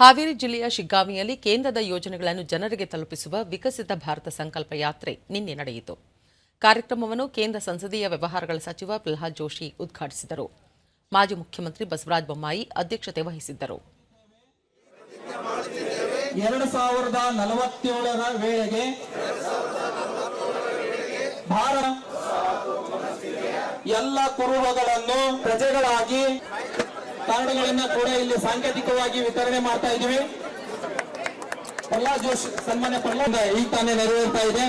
ಹಾವೇರಿ ಜಿಲ್ಲೆಯ ಶಿಗ್ಗಾವಿಯಲ್ಲಿ ಕೇಂದ್ರದ ಯೋಜನೆಗಳನ್ನು ಜನರಿಗೆ ತಲುಪಿಸುವ ವಿಕಸಿತ ಭಾರತ ಸಂಕಲ್ಪ ಯಾತ್ರೆ ನಿನ್ನೆ ನಡೆಯಿತು. ಕಾರ್ಯಕ್ರಮವನ್ನು ಕೇಂದ್ರ ಸಂಸದೀಯ ವ್ಯವಹಾರಗಳ ಸಚಿವ ಪ್ರಹ್ಲಾದ್ ಜೋಶಿ ಉದ್ಘಾಟಿಸಿದರು. ಮಾಜಿ ಮುಖ್ಯಮಂತ್ರಿ ಬಸವರಾಜ ಬೊಮ್ಮಾಯಿ ಅಧ್ಯಕ್ಷತೆ ವಹಿಸಿದ್ದರು. ಎರಡು ಸಾವಿರದ ನಲವತ್ತೇಳರ ವೇಳೆಗೆ ಭಾರತ ಎಲ್ಲ ಕುರುಹುಗಳನ್ನು ಪ್ರಜೆಗಳಾಗಿ ಕಾರ್ಡ್ಗಳನ್ನ ಕೂಡ ಇಲ್ಲಿ ಸಾಂಕೇತಿಕವಾಗಿ ವಿತರಣೆ ಮಾಡ್ತಾ ಇದೀವಿ ಪ್ರಹ್ಲಾದ್ ಜೋಶಿ ಸನ್ಮಾನ್ಯ ಪ್ರಹ್ಲಾದ್ ಈಗ ತಾನೇ ನೆರವೇರ್ತಾ ಇದೆ.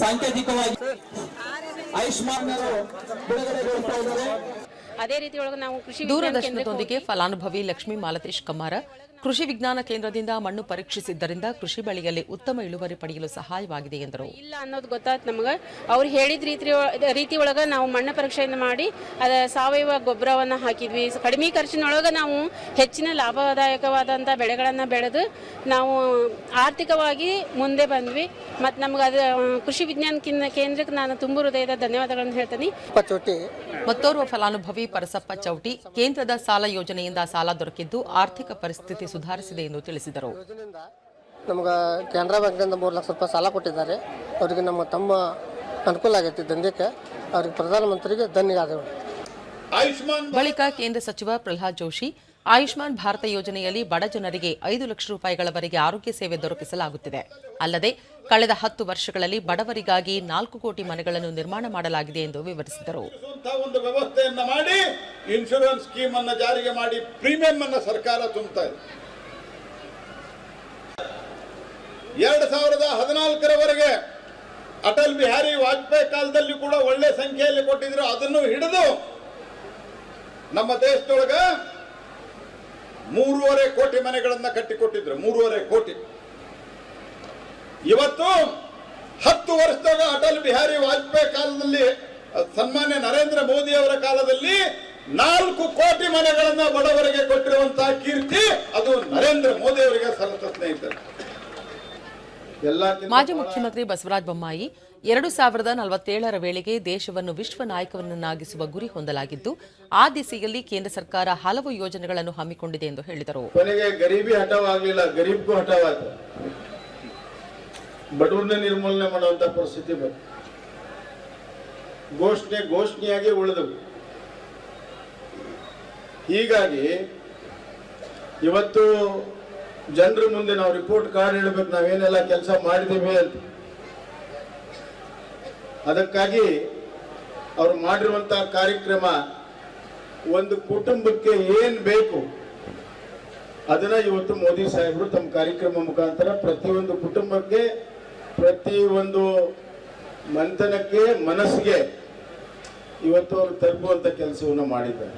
ಸಾಂಕೇತಿಕವಾಗಿ ಆಯುಷ್ಮಾನ್ ಬಿಡುಗಡೆಗೊಳಿಸ್ತಾ ಇದ್ದಾರೆ. ಅದೇ ರೀತಿ ಒಳಗೆ ನಾವು ಕೃಷಿ ವಿಜ್ಞಾನ ಕೇಂದ್ರಕ್ಕೆ ದೂರದರ್ಶನದೊಂದಿಗೆ ಫಲಾನುಭವಿ ಲಕ್ಷ್ಮೀ ಮಾಲತೇಶ್ ಕಮ್ಮಾರ ಕೃಷಿ ವಿಜ್ಞಾನ ಕೇಂದ್ರದಿಂದ ಮಣ್ಣು ಪರೀಕ್ಷಿಸಿದ್ದರಿಂದ ಕೃಷಿ ಬೆಳೆಯಲ್ಲಿ ಉತ್ತಮ ಇಳುವರಿ ಪಡೆಯಲು ಸಹಾಯವಾಗಿದೆ ಎಂದರು. ಇಲ್ಲ ಅನ್ನೋದು ಗೊತ್ತಾಯ್ತು ನಮಗೆ. ಅವ್ರು ಹೇಳಿದ ರೀತಿ ಒಳ- ರೀತಿ ಒಳಗೆ ನಾವು ಮಣ್ಣು ಪರೀಕ್ಷೆಯನ್ನು ಮಾಡಿ ಅದ ಸಾವಯವ ಗೊಬ್ಬರವನ್ನು ಹಾಕಿದ್ವಿ. ಕಡಿಮೆ ಖರ್ಚಿನೊಳಗೆ ನಾವು ಹೆಚ್ಚಿನ ಲಾಭದಾಯಕವಾದಂಥ ಬೆಳೆಗಳನ್ನು ಬೆಳೆದು ನಾವು ಆರ್ಥಿಕವಾಗಿ ಮುಂದೆ ಬಂದ್ವಿ. ಮತ್ತು ನಮ್ಗೆ ಅದು ಕೃಷಿ ವಿಜ್ಞಾನ ಕೇಂದ್ರಕ್ಕೆ ನಾನು ತುಂಬ ಹೃದಯದ ಧನ್ಯವಾದಗಳನ್ನು ಹೇಳ್ತೀನಿ. ಮತ್ತೋರ್ವ ಫಲಾನುಭವಿ ಪರಸಪ್ಪ ಚೌಟಿ ಕೇಂದ್ರದ ಸಾಲ ಯೋಜನೆಯಿಂದ ಸಾಲ ದೊರಕಿದ್ದು ಆರ್ಥಿಕ ಪರಿಸ್ಥಿತಿ ಸುಧಾರಿಸಿದೆ ಎಂದು ತಿಳಿಸಿದರು. ನಮಗೆ ನಮ್ಗೆ ಕೆನರಾ ಬ್ಯಾಂಕ್ನಿಂದ ಮೂರು ಲಕ್ಷ ರೂಪಾಯಿ ಸಾಲ ಕೊಟ್ಟಿದ್ದಾರೆ. ಅವರಿಗೆ ನಮ್ಮ ತಮ್ಮ ಅನುಕೂಲ ಆಗೈತಿ ದಂಧೆಕ್ಕೆ ಅವ್ರಿಗೆ ಪ್ರಧಾನಮಂತ್ರಿಗೆ ಧನ್ಯವಾದಗಳು. ಆಯುಷ್ಮಾನ್ ಬಳಿಕ ಕೇಂದ್ರ ಸಚಿವ ಪ್ರಹ್ಲಾದ್ ಜೋಶಿ ಆಯುಷ್ಮಾನ್ ಭಾರತ ಯೋಜನೆಯಲ್ಲಿ ಬಡ ಜನರಿಗೆ ಐದು ಲಕ್ಷ ರೂಪಾಯಿಗಳವರೆಗೆ ಆರೋಗ್ಯ ಸೇವೆ ದೊರಕಿಸಲಾಗುತ್ತಿದೆ. ಅಲ್ಲದೆ, ಕಳೆದ ಹತ್ತು ವರ್ಷಗಳಲ್ಲಿ ಬಡವರಿಗಾಗಿ ನಾಲ್ಕು ಕೋಟಿ ಮನೆಗಳನ್ನು ನಿರ್ಮಾಣ ಮಾಡಲಾಗಿದೆ ಎಂದು ವಿವರಿಸಿದರು. ಒಂದು ವ್ಯವಸ್ಥೆಯನ್ನು ಮಾಡಿ ಇನ್ಶೂರೆನ್ಸ್ ಸ್ಕೀಮ್ ಅನ್ನು ಜಾರಿಗೆ ಮಾಡಿ ಪ್ರೀಮಿಯಂ ಅನ್ನು ಸರ್ಕಾರ ತುಂಬುತ್ತಾ ಇದೆ. ಎರಡು ಸಾವಿರದ ಹದಿನಾಲ್ಕರವರೆಗೆ ಅಟಲ್ ಬಿಹಾರಿ ವಾಜಪೇಯಿ ಕಾಲದಲ್ಲಿ ಕೂಡ ಒಳ್ಳೆ ಸಂಖ್ಯೆಯಲ್ಲಿ ಕೊಟ್ಟಿದ್ರು, ಅದನ್ನು ಹಿಡಿದು ನಮ್ಮ ದೇಶದೊಳಗ ಮೂರುವರೆ ಕೋಟಿ ಮನೆಗಳನ್ನ ಕಟ್ಟಿಕೊಟ್ಟಿದ್ರು, ಮೂರುವರೆ ಕೋಟಿ. ಇವತ್ತು ಹತ್ತು ವರ್ಷದಾಗ ಅಟಲ್ ಬಿಹಾರಿ ವಾಜಪೇಯಿ ಕಾಲದಲ್ಲಿ ಸನ್ಮಾನ್ಯ ನರೇಂದ್ರ ಮೋದಿ ಅವರ ಕಾಲದಲ್ಲಿ ನಾಲ್ಕು ಕೋಟಿ ಮನೆಗಳನ್ನ ಬಡವರಿಗೆ ಕೊಟ್ಟಿರುವಂತಹ ಕೀರ್ತಿ ಅದು ನರೇಂದ್ರ ಮೋದಿ ಅವರಿಗೆ ಸಲ್ಲತ ಸ್ನೇಹಿತರೆ. ಮಾಜಿ ಮುಖ್ಯಮಂತ್ರಿ ಬಸವರಾಜ ಬೊಮ್ಮಾಯಿ ಎರಡು ಸಾವಿರದ ನಲವತ್ತೇಳರ ವೇಳೆಗೆ ದೇಶವನ್ನು ವಿಶ್ವ ನಾಯಕವನ್ನಾಗಿಸುವ ಗುರಿ ಹೊಂದಲಾಗಿದ್ದು ಆ ದಿಸೆಯಲ್ಲಿ ಕೇಂದ್ರ ಸರ್ಕಾರ ಹಲವು ಯೋಜನೆಗಳನ್ನು ಹಮ್ಮಿಕೊಂಡಿದೆ ಎಂದು ಹೇಳಿದರು. ಕೊನೆಗೆ ಗರೀಬಿ ಹಠವಾಗಲಿಲ್ಲ ಗರೀಬ್ಗೂ ಹಠವಾಯಿತು. ಬಡವರನ್ನ ನಿರ್ಮೂಲನೆ ಮಾಡುವಂತ ಪರಿಸ್ಥಿತಿ ಬಂತು. ಘೋಷಣೆ ಘೋಷಣೆಯಾಗಿ ಉಳಿದವು. ಹೀಗಾಗಿ ಇವತ್ತು ಜನರ ಮುಂದೆ ನಾವು ರಿಪೋರ್ಟ್ ಕಾರ್ಡ್ ಹೇಳ್ಬೇಕು, ನಾವೇನೆಲ್ಲ ಕೆಲಸ ಮಾಡಿದ್ದೇವೆ ಅಂತ. ಅದಕ್ಕಾಗಿ ಅವರು ಮಾಡಿರುವಂತಹ ಕಾರ್ಯಕ್ರಮ ಒಂದು ಕುಟುಂಬಕ್ಕೆ ಏನ್ ಬೇಕು, ಅದನ್ನ ಇವತ್ತು ಮೋದಿ ಸಾಹೇಬರು ತಮ್ಮ ಕಾರ್ಯಕ್ರಮ ಮುಖಾಂತರ ಪ್ರತಿಯೊಂದು ಕುಟುಂಬಕ್ಕೆ ಪ್ರತಿ ಒಂದು ಮಂಥನಕ್ಕೆ, ಮನಸ್ಸಿಗೆ ಇವತ್ತು ಅವರು ತಲುಪುವಂತ ಕೆಲಸವನ್ನು ಮಾಡಿದ್ದಾರೆ.